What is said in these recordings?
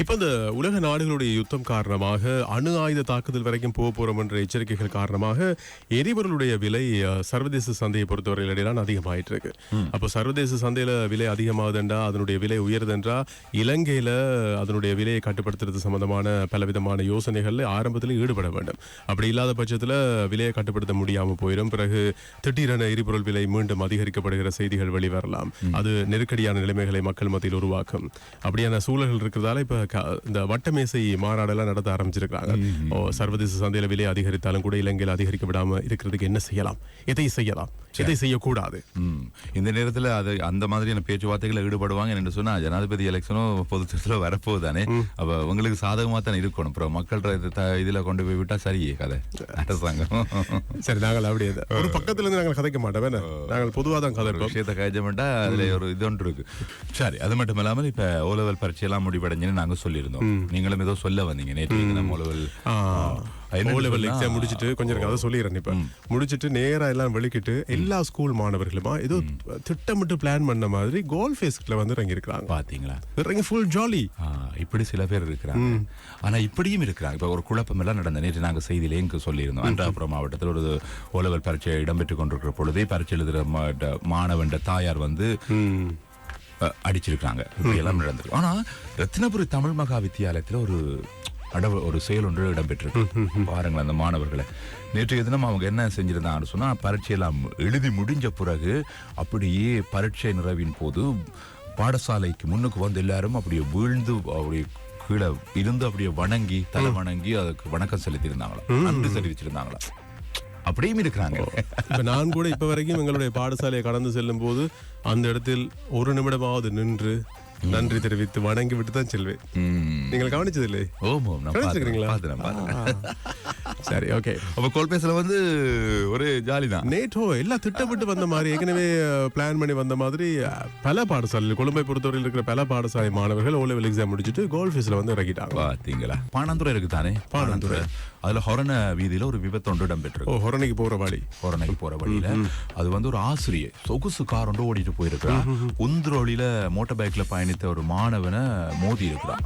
இப்ப இந்த உலக நாடுகளுடைய யுத்தம் காரணமாக அணு ஆயுத தாக்குதல் வரைக்கும் போக போறோம் என்ற எச்சரிக்கைகள் காரணமாக எரிபொருளுடைய விலை சர்வதேச சந்தையை பொறுத்தவரையில் இடையிலான அதிகமாயிட்டு இருக்கு. அப்போ சர்வதேச சந்தையில விலை அதிகமாகுதுன்றா அதனுடைய விலை உயருதுன்றா இலங்கையில அதனுடைய விலையை கட்டுப்படுத்துறது சம்பந்தமான பலவிதமான யோசனைகள்ல ஆரம்பத்தில் ஈடுபட வேண்டும். அப்படி இல்லாத பட்சத்துல விலையை கட்டுப்படுத்த முடியாம போயிடும் பிறகு திடீரென எரிபொருள் விலை மீண்டும் அதிகரிக்கப்படுகிற செய்திகள் வெளிவரலாம். அது நெருக்கடியான நிலைமைகளை மக்கள் மத்தியில் உருவாக்கும். அப்படியான சூழல்கள் இருக்கிறதால இப்ப இந்த வட்டமேசை மாநாடெல்லாம் நடத்த ஆரம்பிச்சிருக்காங்க ஓ, சர்வதேச சந்தையில விலை அதிகரித்தாலும் கூட இலங்கையில் அதிகரிக்க விடாம இருக்கிறதுக்கு என்ன செய்யலாம்? எதை செய்யலாம்? எதை செய்யக்கூடாது. இந்த நேரத்துல அது அந்த மாதிரியான பேச்சுவார்த்தைகளை ஈடுபடுவாங்க என்று சொன்னா ஜனாதிபதி எலெக்ஷனும் பொது தேர்தலும் வரப்போகுதானே? அப்ப உங்களுக்கு சாதகமா தான் இருக்கணும். அப்புறம் மக்கள் இதுல கொண்டு போய் விட்டா சரியே கதை. அரசாங்கம். சரி நாங்கள் அப்படியே தான். ஒரு பக்கத்துல இருந்து நாங்கள் கதைக்க மாட்டோம்? நாங்கள் பொதுவாக தான் கதைப்போம். விஷயத்தை கழிச்சமெண்டா அதுல ஒரு இது ஒன்று இருக்கு. சரி அது மட்டும் இல்லாமல் இப்ப ஓ லெவல் பரீட்சை எல்லாம் முடிவடைஞ்சுன்னு நாங்க சொல்லியிருந்தோம். நீங்களும் ஏதோ சொல்ல வந்தீங்க. நேற்று நம்ம லெவல் எக்ஸாம் முடிச்சிட்டு கொஞ்சம் எனக்கு அதை சொல்லிடுறேன் இப்ப. முடிச்சிட்டு நேரா எல்லாம் வெளிக்கிட்டு எல்லா ஸ்கூல் மாணவர்களுமா ஏதோ திட்டமிட்டு பிளான் பண்ண மாதிரி கோல் ஃபேஸ்ல வந்து இறங்கி இருக்கிறாங்க பாத்தீங்களா? இறங்கி ஃபுல் ஜாலி இப்படி சில பேர் இருக்கிறாங்க. ஆனா இப்படியும் இருக்கிறாங்க. இப்ப ஒரு குழப்பம் எல்லாம் நடந்த நேற்று நாங்க செய்தியிலே இங்கு சொல்லியிருந்தோம். அன்றாபுரம் மாவட்டத்தில் ஒரு ஓலவல் பரீட்சை இடம்பெற்றுக் கொண்டிருக்கிற பொழுதே பரீட்சை ட- மாணவன் தாயார் வந்து அடிச்சிருக்காங்க இப்படி எல்லாம் நடந்திருக்கு. ஆனா ரத்தினபுரி தமிழ் மகா வித்தியாலயத்துல ஒரு அடவு ஒரு செயல் ஒன்று இடம்பெற்றிருக்கு. பாருங்களேன் அந்த மாணவர்களை. நேற்றைய தினம் அவங்க என்ன செஞ்சிருந்தாங்கன்னு சொன்னா பரீட்சையெல்லாம் எழுதி முடிஞ்ச பிறகு அப்படியே பரீட்சை நிறைவின் போது பாடசாலைக்கு முன்னுக்கு வந்து எல்லாரும் அப்படியே வீழ்ந்து அப்படியே கீழே இருந்து அப்படியே வணங்கி தலை வணங்கி அதுக்கு வணக்கம் செலுத்தியிருந்தாங்களாம். நன்றி தெரிவிச்சிருந்தாங்களாம் அப்படியும் இருக்கிறாங்க. இப்ப நான் கூட இப்ப வரைக்கும் எங்களுடைய பாடசாலையை கடந்து செல்லும் போது அந்த இடத்தில் ஒரு நிமிடமாவது நின்று நன்றி தெரிவித்து வணங்கி விட்டு தான் செல்வேன். நீங்கள் கவனிச்சது இல்லை ஓம் கவனிச்சிருக்கீங்களா? சரி ஓகே அப்ப கோல் பேசல வந்து ஒரு ஜாலி தான் நேட்டோ எல்லாம் திட்டமிட்டு வந்த மாதிரி ஏற்கனவே பிளான் பண்ணி வந்த மாதிரி பல பாடசாலை கொழும்பை பொறுத்தவரையில் இருக்கிற பல பாடசாலை மாணவர்கள் ஓ லெவல் எக்ஸாம் முடிச்சுட்டு கோல் ஃபீஸ்ல வந்து இறங்கிட்டாங்க பாத்தீங்களா? பாணந்துறை இருக்கு தானே பாணந்துறை. அதுல ஹொரண வீதியில ஒரு விபத்து ஒன்று ஓ இடம்பெற்றிருக்கு ஹொரணைக்கு போற வழி. ஹொரணைக்கு போற வழியில அது வந்து ஒரு ஆசிரியர் சொகுசு கார் ஒன்று ஓடிட்டு போயிருக்கிறான் உந்துரோழியில மோட்டார் பைக்ல பயணித்த ஒரு மாணவனை மோதி இருக்கிறான்.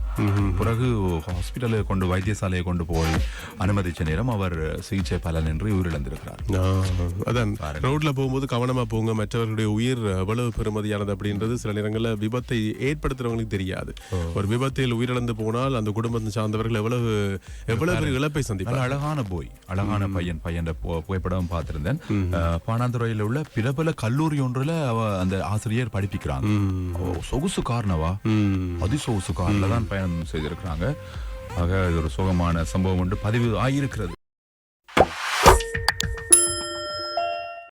பிறகு ஹாஸ்பிட்டலுக்கு கொண்டு வைத்தியசாலையை கொண்டு போய் அனுமதிச்ச நேரம் அவர் சிகிச்சை பலனின்றி உயிரிழந்திருக்கிறார். அதான். ரோட்ல போகும்போது கவனமா போங்க. மற்றவர்களுடைய உயிர் எவ்வளவு பெருமதியானது அப்படின்றது சில நேரங்கள்ல விபத்தை ஏற்படுத்துறவங்களுக்கு தெரியாது. ஒரு விபத்தில் உயிரிழந்து போனால் அந்த குடும்பத்தை சார்ந்தவர்கள் எவ்வளவு எவ்வளவு பெரிய இழப்பை சந்திப்பார் அழகான போய் அழகான பையன் பையன் புகைப்படம் பார்த்திருந்தேன். அஹ், பாணாந்துறையில உள்ள பிரபல கல்லூரி ஒன்றுல அந்த ஆசிரியர் படிப்பிக்கிறாங்க. சொகுசு காரணவா? அதி சொகுசு கார்ல தான் பயணம் செய்திருக்கிறாங்க. ஆக இது ஒரு சோகமான சம்பவம் என்று பதிவு ஆகியிருக்கிறது.